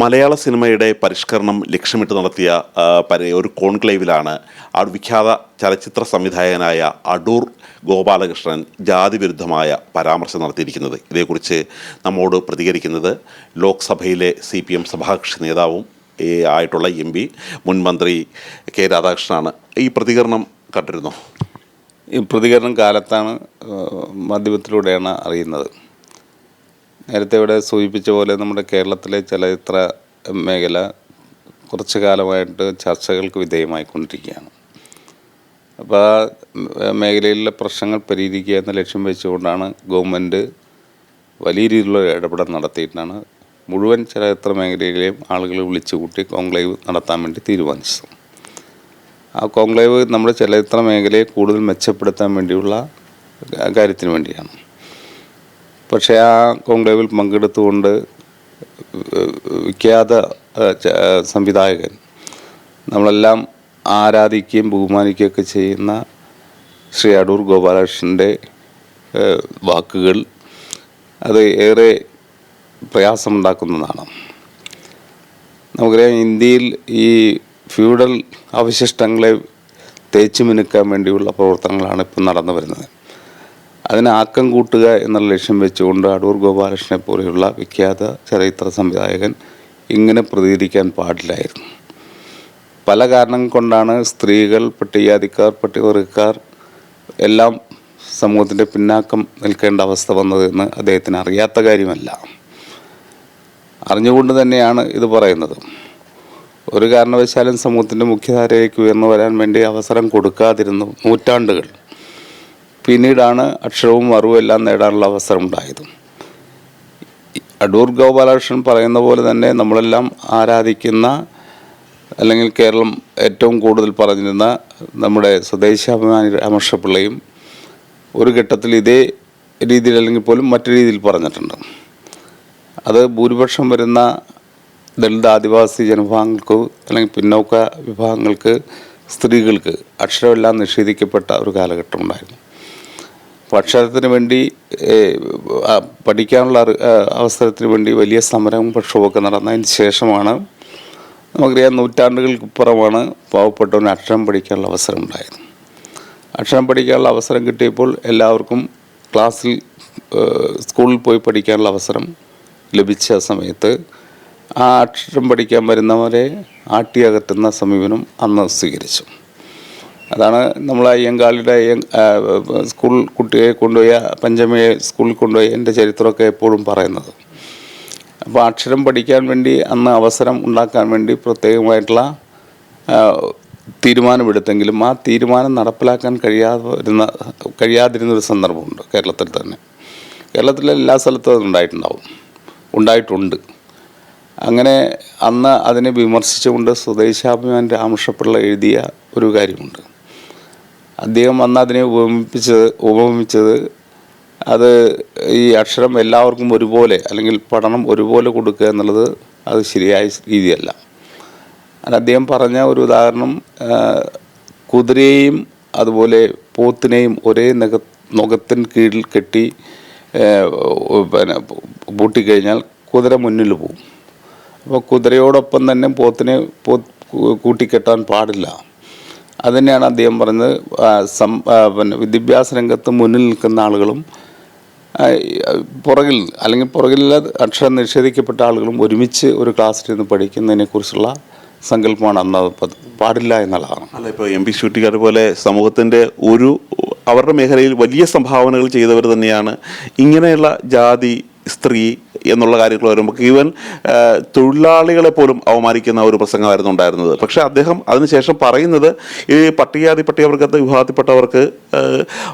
മലയാള സിനിമയുടെ പരിഷ്കരണം ലക്ഷ്യമിട്ട് നടത്തിയ ഒരു കോൺക്ലേവിലാണ് ആ വിഖ്യാത ചലച്ചിത്ര സംവിധായകനായ അടൂർ ഗോപാലകൃഷ്ണൻ ജാതിവിരുദ്ധമായ പരാമർശം നടത്തിയിരിക്കുന്നത്. ഇതേക്കുറിച്ച് നമ്മോട് പ്രതികരിക്കുന്നത് ലോക്സഭയിലെ സി പി എം സഭാകക്ഷി നേതാവും ആയിട്ടുള്ള എം പി മുൻ മന്ത്രി കെ രാധാകൃഷ്ണനാണ്. ഈ പ്രതികരണം കണ്ടിരുന്നോ? ഈ പ്രതികരണം കാലത്താണ് മാധ്യമത്തിലൂടെയാണ് അറിയുന്നത്. നേരത്തെ ഇവിടെ സൂചിപ്പിച്ച പോലെ നമ്മുടെ കേരളത്തിലെ ചലച്ചിത്ര മേഖല കുറച്ചു കാലമായിട്ട് ചർച്ചകൾക്ക് വിധേയമായിക്കൊണ്ടിരിക്കുകയാണ്. അപ്പോൾ ആ മേഖലയിലെ പ്രശ്നങ്ങൾ പരിഹരിക്കുക എന്ന ലക്ഷ്യം വെച്ചുകൊണ്ടാണ് ഗവൺമെന്റ് വലിയ രീതിയിലുള്ള ഇടപെടൽ നടത്തിയിട്ടാണ് മുഴുവൻ ചലച്ചിത്ര മേഖലയിലെയും ആളുകളെ വിളിച്ചു കൂട്ടി കോൺക്ലേവ് നടത്താൻ വേണ്ടി തീരുമാനിച്ചത്. ആ കോൺക്ലേവ് നമ്മുടെ ചലച്ചിത്ര മേഖലയെ കൂടുതൽ മെച്ചപ്പെടുത്താൻ വേണ്ടിയുള്ള കാര്യത്തിന് വേണ്ടിയാണ്. പക്ഷേ ആ കോൺക്ലേവിൽ പങ്കെടുത്തുകൊണ്ട് വിഖ്യാത സംവിധായകൻ നമ്മളെല്ലാം ആരാധിക്കുകയും ബഹുമാനിക്കുകയൊക്കെ ചെയ്യുന്ന ശ്രീ അടൂർ ഗോപാലകൃഷ്ണന്റെ വാക്കുകൾ അത് ഏറെ പ്രയാസമുണ്ടാക്കുന്നതാണ്. നമുക്കറിയാം ഇന്ത്യയിൽ ഈ ഫ്യൂഡൽ അവശിഷ്ടങ്ങളെ തേച്ചു മിനുക്കാൻ വേണ്ടിയുള്ള പ്രവർത്തനങ്ങളാണ് ഇപ്പം നടന്നു വരുന്നത്. അതിന് ആക്കം കൂട്ടുക എന്നുള്ള ലക്ഷ്യം വെച്ചുകൊണ്ട് അടൂർ ഗോപാലകൃഷ്ണനെ പോലെയുള്ള വിഖ്യാത ചലച്ചിത്ര സംവിധായകൻ ഇങ്ങനെ പ്രതികരിക്കാൻ പാടില്ലായിരുന്നു. പല കാരണം കൊണ്ടാണ് സ്ത്രീകൾ പട്ടികജാതിക്കാർ പട്ടികവർഗക്കാർ എല്ലാം സമൂഹത്തിന്റെ പിന്നാക്കം നിൽക്കേണ്ട അവസ്ഥ വന്നതെന്ന് അദ്ദേഹത്തിന് അറിയാത്ത കാര്യമല്ല. അറിഞ്ഞുകൊണ്ട് തന്നെയാണ് ഇത് പറയുന്നത്. ഒരു കാരണവശാലും സമൂഹത്തിന്റെ മുഖ്യധാരയിലേക്ക് ഉയർന്നു വരാൻ വേണ്ടി അവസരം കൊടുക്കാതിരുന്നു നൂറ്റാണ്ടുകൾ. പിന്നീടാണ് അക്ഷരവും അറിവും എല്ലാം നേടാനുള്ള അവസരം ഉണ്ടായത് അടൂർ ഗോപാലകൃഷ്ണൻ പറയുന്ന പോലെ തന്നെ നമ്മളെല്ലാം ആരാധിക്കുന്ന അല്ലെങ്കിൽ കേരളം ഏറ്റവും കൂടുതൽ പറഞ്ഞിരുന്ന നമ്മുടെ സ്വദേശാഭിമാനി രാമകൃഷ്ണപിള്ളയും ഒരു ഘട്ടത്തിൽ ഇതേ രീതിയിൽ അല്ലെങ്കിൽ പോലും മറ്റു രീതിയിൽ പറഞ്ഞിട്ടുണ്ട്. അത് ഭൂരിപക്ഷം വരുന്ന ദളിത് ആദിവാസി ജനവിഭാഗങ്ങൾക്ക് അല്ലെങ്കിൽ പിന്നോക്ക വിഭാഗങ്ങൾക്ക് സ്ത്രീകൾക്ക് അക്ഷരമെല്ലാം നിഷേധിക്കപ്പെട്ട ഒരു കാലഘട്ടം ഉണ്ടായിരുന്നു അക്ഷരത്തിന് വേണ്ടി പഠിക്കാനുള്ള അവസരത്തിന് വേണ്ടി വലിയ സമരവും പ്രക്ഷോഭമൊക്കെ നടന്നതിന് ശേഷമാണ് നമുക്കറിയാം നൂറ്റാണ്ടുകൾക്കിപ്പുറമാണ് പാവപ്പെട്ടവന് അക്ഷരം പഠിക്കാനുള്ള അവസരം ഉണ്ടായത്. അക്ഷരം പഠിക്കാനുള്ള അവസരം കിട്ടിയപ്പോൾ എല്ലാവർക്കും ക്ലാസ്സിൽ സ്കൂളിൽ പോയി പഠിക്കാനുള്ള അവസരം ലഭിച്ച സമയത്ത് ആ അക്ഷരം പഠിക്കാൻ വരുന്നവരെ ആട്ടിയകറ്റുന്ന സമീപനം അന്ന് സ്വീകരിച്ചു. അതാണ് നമ്മൾ അയ്യങ്കാളിയുടെ അയ്യ- സ്കൂൾ കുട്ടിയെ കൊണ്ടുപോയ പഞ്ചമിയെ സ്കൂളിൽ കൊണ്ടുപോയി എന്റെ ചരിത്രമൊക്കെ എപ്പോഴും പറയുന്നത്. അപ്പോൾ അക്ഷരം പഠിക്കാൻ വേണ്ടി അന്ന് അവസരം ഉണ്ടാക്കാൻ വേണ്ടി പ്രത്യേകമായിട്ടുള്ള തീരുമാനമെടുത്തെങ്കിലും ആ തീരുമാനം നടപ്പിലാക്കാൻ കഴിയാതെ വരുന്ന കഴിയാതിരുന്നൊരു സന്ദർഭമുണ്ട് കേരളത്തിൽ തന്നെ. കേരളത്തിലെ എല്ലാ സ്ഥലത്തും അത് ഉണ്ടായിട്ടുണ്ടാവും. ഉണ്ടായിട്ടുണ്ട്. അങ്ങനെ അന്ന് അതിനെ വിമർശിച്ചുകൊണ്ട് സ്വദേശാഭിമാൻ രാമകൃഷ്ണപിള്ള എഴുതിയ ഒരു കാര്യമുണ്ട്. അദ്ദേഹം വന്ന് അതിനെ ഉപമിപ്പിച്ചത് ഉപമിച്ചത് അത് ഈ അക്ഷരം എല്ലാവർക്കും ഒരുപോലെ അല്ലെങ്കിൽ പഠനം ഒരുപോലെ കൊടുക്കുക എന്നുള്ളത് അത് ശരിയായ രീതിയല്ല. അദ്ദേഹം പറഞ്ഞ ഒരു ഉദാഹരണം കുതിരയെയും അതുപോലെ പോത്തിനെയും ഒരേ നഖ നുഖത്തിൻ കീഴിൽ കെട്ടി പിന്നെ പൂട്ടിക്കഴിഞ്ഞാൽ കുതിര മുന്നിൽ പോകും അപ്പോൾ കുതിരയോടൊപ്പം തന്നെ പോത്തിനെ പോ കൂട്ടിക്കെട്ടാൻ പാടില്ല. അതുതന്നെയാണ് അദ്ദേഹം പറഞ്ഞത്. സം പിന്നെ വിദ്യാഭ്യാസ രംഗത്ത് മുന്നിൽ നിൽക്കുന്ന ആളുകളും പുറകിൽ അല്ലെങ്കിൽ പുറകിലുള്ള അക്ഷരം നിഷേധിക്കപ്പെട്ട ആളുകളും ഒരുമിച്ച് ഒരു ക്ലാസ്സിലിരുന്ന് പഠിക്കുന്നതിനെക്കുറിച്ചുള്ള സങ്കല്പമാണ് അന്ന് പാടില്ല എന്നുള്ളതാണ്. അല്ല ഇപ്പോൾ എം പി ഷൂട്ടിക്കാർ പോലെ സമൂഹത്തിന്റെ ഒരു അവരുടെ മേഖലയിൽ വലിയ സംഭാവനകൾ ചെയ്തവർ തന്നെയാണ് ഇങ്ങനെയുള്ള ജാതി സ്ത്രീ എന്നുള്ള കാര്യങ്ങൾ വരുമ്പോൾ ഈവൻ തൊഴിലാളികളെ പോലും അവമാനിക്കുന്ന ഒരു പ്രസംഗമായിരുന്നു ഉണ്ടായിരുന്നത്. പക്ഷേ അദ്ദേഹം അതിനുശേഷം പറയുന്നത് ഈ പട്ടികജാതി പട്ടികവർഗത്തെ വിഭാഗത്തിൽപ്പെട്ടവർക്ക്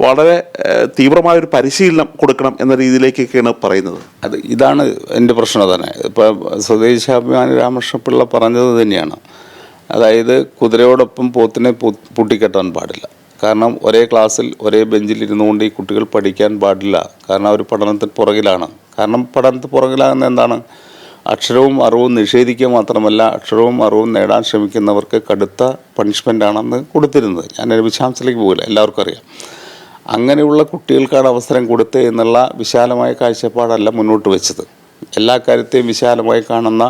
വളരെ തീവ്രമായ ഒരു പരിശീലനം കൊടുക്കണം എന്ന രീതിയിലേക്കൊക്കെയാണ് പറയുന്നത്. അത് ഇതാണ് എന്റെ പ്രശ്നം തന്നെ. ഇപ്പം സ്വദേശാഭിമാനി രാമകൃഷ്ണപിള്ള പറഞ്ഞത് തന്നെയാണ്. അതായത് കുതിരയോടൊപ്പം പോത്തിനെ പൂട്ടിക്കെട്ടാൻ പാടില്ല. കാരണം ഒരേ ക്ലാസ്സിൽ ഒരേ ബെഞ്ചിൽ ഇരുന്നുകൊണ്ട് ഈ കുട്ടികൾ പഠിക്കാൻ പാടില്ല. കാരണം അവർ പഠനത്തിന് പുറകിലാണ്. കാരണം പഠനത്തിൽ പുറകിലാകുന്ന എന്താണ്? അക്ഷരവും അറിവും നിഷേധിക്കുക മാത്രമല്ല അക്ഷരവും അറിവും നേടാൻ ശ്രമിക്കുന്നവർക്ക് കടുത്ത പണിഷ്മെന്റ് ആണെന്ന് കൊടുത്തിരുന്നത്. ഞാനൊരു വിശാംശത്തിലേക്ക് പോകില്ല എല്ലാവർക്കും അറിയാം. അങ്ങനെയുള്ള കുട്ടികൾക്കാണ് അവസരം കൊടുത്ത് എന്നുള്ള വിശാലമായ കാഴ്ചപ്പാടല്ല മുന്നോട്ട് വെച്ചത്. എല്ലാ കാര്യത്തെയും വിശാലമായി കാണുന്ന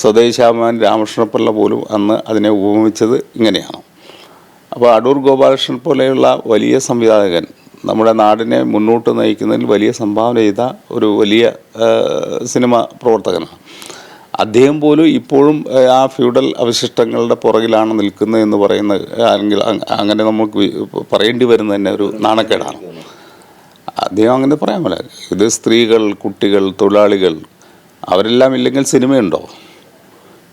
സ്വദേശാഭിമാൻ രാമകൃഷ്ണപിള്ള പോലും അന്ന് അതിനെ ഉപമിച്ചത് ഇങ്ങനെയാണ്. അപ്പോൾ അടൂർ ഗോപാലകൃഷ്ണൻ പോലെയുള്ള വലിയ സംവിധായകൻ നമ്മുടെ നാടിനെ മുന്നോട്ട് നയിക്കുന്നതിൽ വലിയ സംഭാവന ചെയ്ത ഒരു വലിയ സിനിമ പ്രവർത്തകനാണ്. അദ്ദേഹം പോലും ഇപ്പോഴും ആ, ഫ്യൂഡൽ അവശിഷ്ടങ്ങളുടെ പുറകിലാണ് നിൽക്കുന്നത് എന്ന് പറയുന്ന അല്ലെങ്കിൽ അങ്ങനെ നമുക്ക് പറയേണ്ടി വരുന്ന തന്നെ ഒരു നാണക്കേടാണ്. അദ്ദേഹം അങ്ങനെ പറയാൻ പോലെ ഇത് സ്ത്രീകൾ കുട്ടികൾ തൊഴിലാളികൾ അവരെല്ലാം ഇല്ലെങ്കിൽ സിനിമയുണ്ടോ?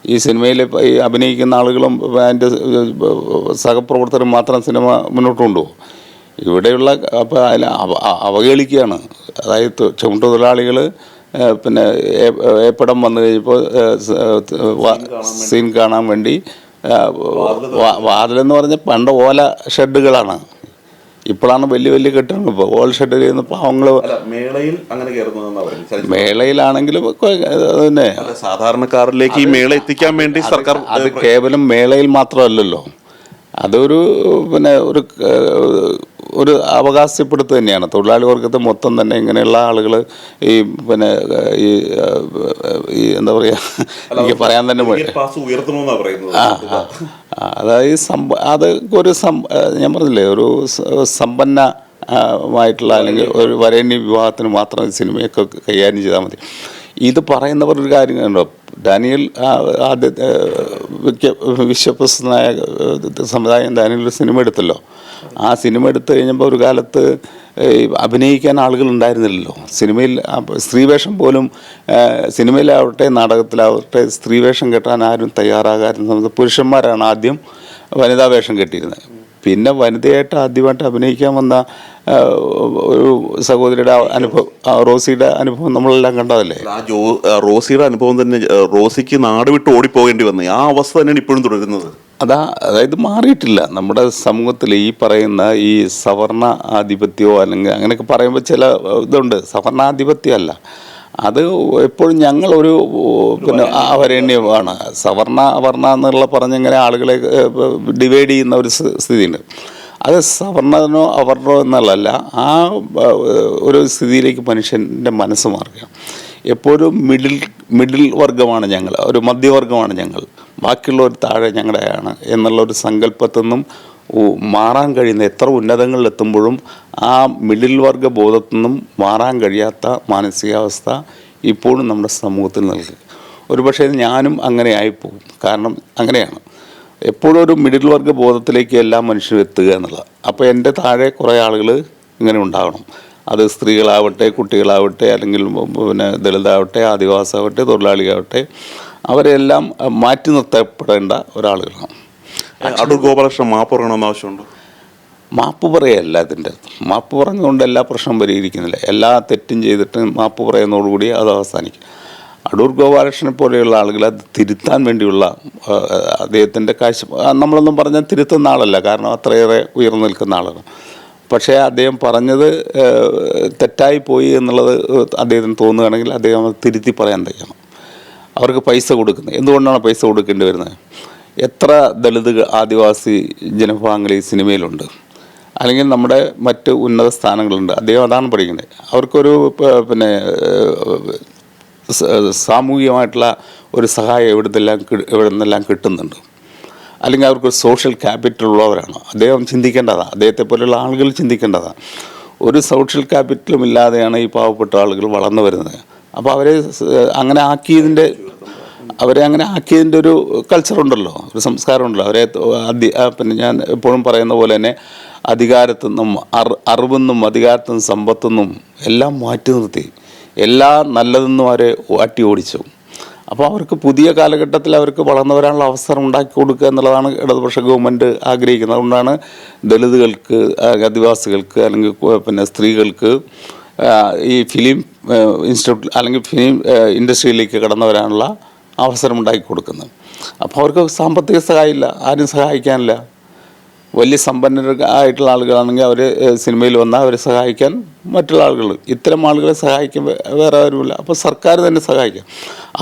ഈ സിനിമയിൽ അഭിനയിക്കുന്ന ആളുകളും അതിന്റെ സഹപ്രവർത്തകരും മാത്രം സിനിമ മുന്നോട്ട് കൊണ്ടുപോകും. ഇവിടെയുള്ള അപ്പം അതിൽ അവഹേളിക്കുകയാണ് അതായത് ചുമട്ട് ചുമട്ടുതൊഴിലാളികൾ പിന്നെ ഏപ്പടം വന്നു കഴിഞ്ഞപ്പോൾ സീൻ കാണാൻ വേണ്ടി. വാതിലെന്ന് പറഞ്ഞാൽ പണ്ട് ഓല ഷെഡുകളാണ്. ഇപ്പോഴാണ് വലിയ വലിയ കെട്ടിടങ്ങൾ ഇപ്പോൾ ഓല ഷെഡിൽ നിന്ന് പാവങ്ങൾ മേളയിൽ അങ്ങനെ കയറുന്നതെന്നാണ് മേളയിലാണെങ്കിലും തന്നെ സാധാരണക്കാരിലേക്ക് ഈ മേള എത്തിക്കാൻ വേണ്ടി സർക്കാർ അത് കേവലം മേളയിൽ മാത്രമല്ലല്ലോ. അതൊരു പിന്നെ ഒരു ഒരു അവകാശപ്പെടുത്ത് തന്നെയാണ്. തൊഴിലാളി വർഗത്തെ മൊത്തം തന്നെ ഇങ്ങനെയുള്ള ആളുകൾ ഈ പിന്നെ ഈ ഈ എന്താ പറയുക എനിക്ക് പറയാൻ തന്നെ ആ, അതായത് സമ്പ അത് ഒരു ഞാൻ പറഞ്ഞില്ലേ ഒരു സമ്പന്ന മായിട്ടുള്ള അല്ലെങ്കിൽ ഒരു വരേണ്യ വിവാഹത്തിന് മാത്രം സിനിമയൊക്കെ കൈകാര്യം ചെയ്താൽ മതി. ഇത് പറയുന്നവർ ഒരു കാര്യം കണ്ടോ? ഡാനിയൽ ആദ്യത്തെ ആദ്യ വിശ്വപ്രസിദ്ധനായ സമുദായം ഒരു സിനിമ എടുത്തല്ലോ. ആ സിനിമ എടുത്തു കഴിഞ്ഞപ്പോൾ ഒരു കാലത്ത് അഭിനയിക്കാൻ ആളുകൾ ഉണ്ടായിരുന്നില്ലല്ലോ. സിനിമയിൽ സ്ത്രീവേഷം പോലും സിനിമയിലാവട്ടെ നാടകത്തിലാവട്ടെ സ്ത്രീവേഷം കെട്ടാൻ ആരും സമയത്ത് പുരുഷന്മാരാണ് ആദ്യം വനിതാ വേഷം കെട്ടിയിരുന്നത്. പിന്നെ വനിതയായിട്ട് ആദ്യമായിട്ട് അഭിനയിക്കാൻ വന്ന ഒരു സഹോദരിയുടെ അനുഭവം റോസിയുടെ അനുഭവം നമ്മളെല്ലാം കണ്ടതല്ലേ? ആ ജോ റോസിയുടെ അനുഭവം തന്നെ റോസിക്ക് നാട് വിട്ട് ഓടിപ്പോകേണ്ടി വന്നു. ആ അവസ്ഥ തന്നെയാണ് ഇപ്പോഴും തുടരുന്നത്. അതാ അതായത് മാറിയിട്ടില്ല. നമ്മുടെ സമൂഹത്തിൽ ഈ പറയുന്ന ഈ സവർണ ആധിപത്യമോ അല്ലെങ്കിൽ അങ്ങനെയൊക്കെ പറയുമ്പോൾ ചില ഇതുണ്ട്. സവർണാധിപത്യമല്ല. അത് എപ്പോഴും ഞങ്ങളൊരു പിന്നെ അവരണ്യമാണ്. സവർണ അവർണ എന്നുള്ള പറഞ്ഞിങ്ങനെ ആളുകളെ ഡിവൈഡ് ചെയ്യുന്ന ഒരു സ്ഥിതി സ്ഥിതിയുണ്ട്. അത് സവർണനോ അവർണോ എന്നുള്ളതല്ല ആ ഒരു സ്ഥിതിയിലേക്ക് മനുഷ്യന്റെ മനസ്സ് മാറുക എപ്പോഴും മിഡിൽ മിഡിൽ വർഗമാണ് ഞങ്ങൾ ഒരു മധ്യവർഗമാണ് ഞങ്ങൾ ബാക്കിയുള്ളവർ താഴെ ഞങ്ങളുടെയാണ് എന്നുള്ള ഒരു സങ്കല്പത്തിൽ നിന്നും മാറാൻ കഴിയുന്ന എത്ര ഉന്നതങ്ങളിലെത്തുമ്പോഴും ആ മിഡിൽ വർഗ ബോധത്തിൽ നിന്നും മാറാൻ കഴിയാത്ത മാനസികാവസ്ഥ ഇപ്പോഴും നമ്മുടെ സമൂഹത്തിൽ നിൽക്കുക ഒരു പക്ഷേ ഞാനും അങ്ങനെ ആയിപ്പോകും കാരണം അങ്ങനെയാണ്. എപ്പോഴും ഒരു മിഡിൽ വർഗ ബോധത്തിലേക്ക് എല്ലാ മനുഷ്യരും എത്തുക എന്നുള്ളത്. അപ്പോൾ എന്റെ താഴെ കുറേ ആളുകൾ ഇങ്ങനെ ഉണ്ടാകണം. അത് സ്ത്രീകളാവട്ടെ കുട്ടികളാവട്ടെ അല്ലെങ്കിൽ പിന്നെ ദളിതാവട്ടെ ആദിവാസാവട്ടെ തൊഴിലാളിയാവട്ടെ അവരെല്ലാം മാറ്റി നിർത്തപ്പെടേണ്ട ഒരാളുകളാണ്. അടൂർ ഗോപാലകൃഷ്ണൻ മാപ്പ് പറയണമെന്ന് ആവശ്യമുണ്ടോ? മാപ്പ് പറയല്ല അതിന്റെ മാപ്പ് പറഞ്ഞുകൊണ്ട് എല്ലാ പ്രശ്നവും പരിഹരിക്കുന്നില്ല. എല്ലാ തെറ്റും ചെയ്തിട്ട് മാപ്പ് പറയുന്നതോടുകൂടി അത് അവസാനിക്കും. അടൂർ ഗോപാലകൃഷ്ണനെ പോലെയുള്ള ആളുകൾ അത് തിരുത്താൻ വേണ്ടിയുള്ള അദ്ദേഹത്തിന്റെ കാശ് നമ്മളൊന്നും പറഞ്ഞാൽ തിരുത്തുന്ന ആളല്ല. കാരണം അത്രയേറെ ഉയർന്നു നിൽക്കുന്ന ആളാണ്. പക്ഷേ അദ്ദേഹം പറഞ്ഞത് തെറ്റായി പോയി എന്നുള്ളത് അദ്ദേഹത്തിന് തോന്നുകയാണെങ്കിൽ അദ്ദേഹം അത് തിരുത്തി പറയാൻ തയ്യണം. അവർക്ക് പൈസ കൊടുക്കുന്നത്. എന്തുകൊണ്ടാണ് പൈസ കൊടുക്കേണ്ടി വരുന്നത്? എത്ര ദളിത് ആദിവാസി ജനവിഭാഗങ്ങൾ ഈ സിനിമയിലുണ്ട്? അല്ലെങ്കിൽ നമ്മുടെ മറ്റ് ഉന്നത സ്ഥാനങ്ങളുണ്ട്. അദ്ദേഹം അതാണ് പഠിക്കുന്നത്. അവർക്കൊരു പിന്നെ സാമൂഹികമായിട്ടുള്ള ഒരു സഹായം എവിടുന്നെല്ലാം എവിടെ നിന്നെല്ലാം കിട്ടുന്നുണ്ട്. അല്ലെങ്കിൽ അവർക്ക് സോഷ്യൽ ക്യാപിറ്റൽ ഉള്ളവരാണ്. അദ്ദേഹം ചിന്തിക്കേണ്ടതാണ് അദ്ദേഹത്തെ പോലെയുള്ള ആളുകൾ ചിന്തിക്കേണ്ടതാണ് ഒരു സോഷ്യൽ ക്യാപിറ്റലും ഇല്ലാതെയാണ് ഈ പാവപ്പെട്ട ആളുകൾ വളർന്നു വരുന്നത്. അപ്പോൾ അവരെ അങ്ങനെ ആക്കിയതിന്റെ അവരെ അങ്ങനെ ആക്കിയതിന്റെ ഒരു കൾച്ചറുണ്ടല്ലോ ഒരു സംസ്കാരമുണ്ടല്ലോ അവരെ അധി പിന്നെ ഞാൻ എപ്പോഴും പറയുന്ന പോലെ തന്നെ അധികാരത്തു നിന്നും അറിവെന്നും അധികാരത്തു നിന്നും സമ്പത്തു നിന്നും എല്ലാം മാറ്റി നിർത്തി. എല്ലാ നല്ലതെന്നും അവരെ അട്ടി ഓടിച്ചു. അപ്പോൾ അവർക്ക് പുതിയ കാലഘട്ടത്തിൽ അവർക്ക് വളർന്നു വരാനുള്ള അവസരം ഉണ്ടാക്കി കൊടുക്കുക എന്നുള്ളതാണ് ഇടതുപക്ഷ ഗവൺമെന്റ് ആഗ്രഹിക്കുന്നത്. അതുകൊണ്ടാണ് ദളിതുകൾക്ക് ആദിവാസികൾക്ക് അല്ലെങ്കിൽ പിന്നെ സ്ത്രീകൾക്ക് ഈ ഫിലിം ഇൻസ്റ്റിറ്റ്യൂട്ട് അല്ലെങ്കിൽ ഫിലിം ഇൻഡസ്ട്രിയിലേക്ക് കടന്നു വരാനുള്ള അവസരം ഉണ്ടാക്കി കൊടുക്കുന്നത്. അപ്പോൾ അവർക്ക് സാമ്പത്തിക സഹായമില്ല. ആരും സഹായിക്കാനില്ല. വലിയ സമ്പന്നർ ആയിട്ടുള്ള ആളുകളാണെങ്കിൽ അവർ സിനിമയിൽ വന്നാൽ അവരെ സഹായിക്കാൻ മറ്റുള്ള ആളുകൾ. ഇത്തരം ആളുകളെ സഹായിക്കാൻ വേറെ ആരുമില്ല. അപ്പോൾ സർക്കാർ തന്നെ സഹായിക്കാം.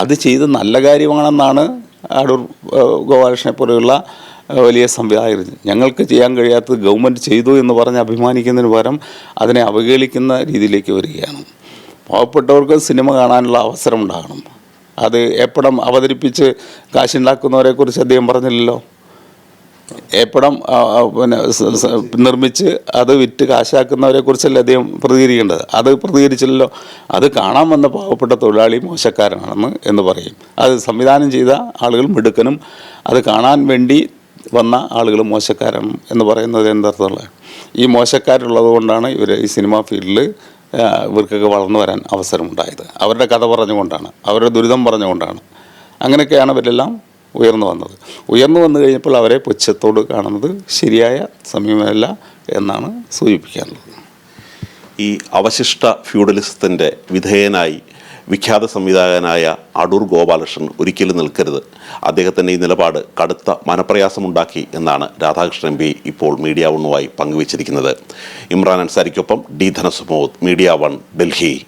അത് ചെയ്ത് നല്ല കാര്യമാണെന്നാണ് അടൂർ ഗോപാലകൃഷ്ണനെ പോലെയുള്ള വലിയ സംവിധായകർ. ഞങ്ങൾക്ക് ചെയ്യാൻ കഴിയാത്തത് ഗവൺമെന്റ് ചെയ്തു എന്ന് പറഞ്ഞ് അഭിമാനിക്കുന്നതിന് പകരം അതിനെ അവഹേളിക്കുന്ന രീതിയിലേക്ക് വരികയാണ്. പാവപ്പെട്ടവർക്ക് സിനിമ കാണാനുള്ള അവസരം ഉണ്ടാകണം. അത് എപ്പടം അവതരിപ്പിച്ച് കാശുണ്ടാക്കുന്നവരെ കുറിച്ച് അദ്ദേഹം പറഞ്ഞില്ലല്ലോ. ഏപ്പടം പിന്നെ നിർമ്മിച്ച് അത് വിറ്റ് കാശാക്കുന്നവരെ കുറിച്ചല്ലേ അദ്ദേഹം പ്രതികരിക്കേണ്ടത്? അത് പ്രതികരിച്ചില്ലല്ലോ. അത് കാണാൻ വന്ന പാവപ്പെട്ട തൊഴിലാളി മോശക്കാരനാണെന്ന് എന്ന് പറയും. അത് സംവിധാനം ചെയ്ത ആളുകൾ മിടുക്കനും അത് കാണാൻ വേണ്ടി വന്ന ആളുകൾ മോശക്കാരാണ് എന്ന് പറയുന്നത് എന്തർത്ഥമുള്ള ഈ മോശക്കാരുള്ളത് കൊണ്ടാണ് ഇവർ ഈ സിനിമാ ഫീൽഡിൽ ഇവർക്കൊക്കെ വളർന്നു വരാൻ അവസരമുണ്ടായത്. അവരുടെ കഥ പറഞ്ഞുകൊണ്ടാണ് അവരുടെ ദുരിതം പറഞ്ഞുകൊണ്ടാണ്. അങ്ങനെയൊക്കെയാണ് ഇവരെല്ലാം ഉയർന്നു വന്നത്. ഉയർന്നു വന്നു കഴിഞ്ഞപ്പോൾ അവരെ പുച്ഛത്തോട് കാണുന്നത് ശരിയായ സമയമല്ല എന്നാണ് സൂചിപ്പിക്കാനുള്ളത്. ഈ അവശിഷ്ട ഫ്യൂഡലിസത്തിന്റെ വിധേയനായി വിഖ്യാത സംവിധായകനായ അടൂർ ഗോപാലകൃഷ്ണൻ ഒരിക്കലും നിൽക്കരുത്. അദ്ദേഹത്തിന്റെ ഈ നിലപാട് കടുത്ത മനപ്രയാസമുണ്ടാക്കി എന്നാണ് രാധാകൃഷ്ണൻ എം പി ഇപ്പോൾ മീഡിയ വണ്ണുമായി പങ്കുവച്ചിരിക്കുന്നത്. Imran അൻസാരിക്കൊപ്പം D Dhanasumod media one Delhi.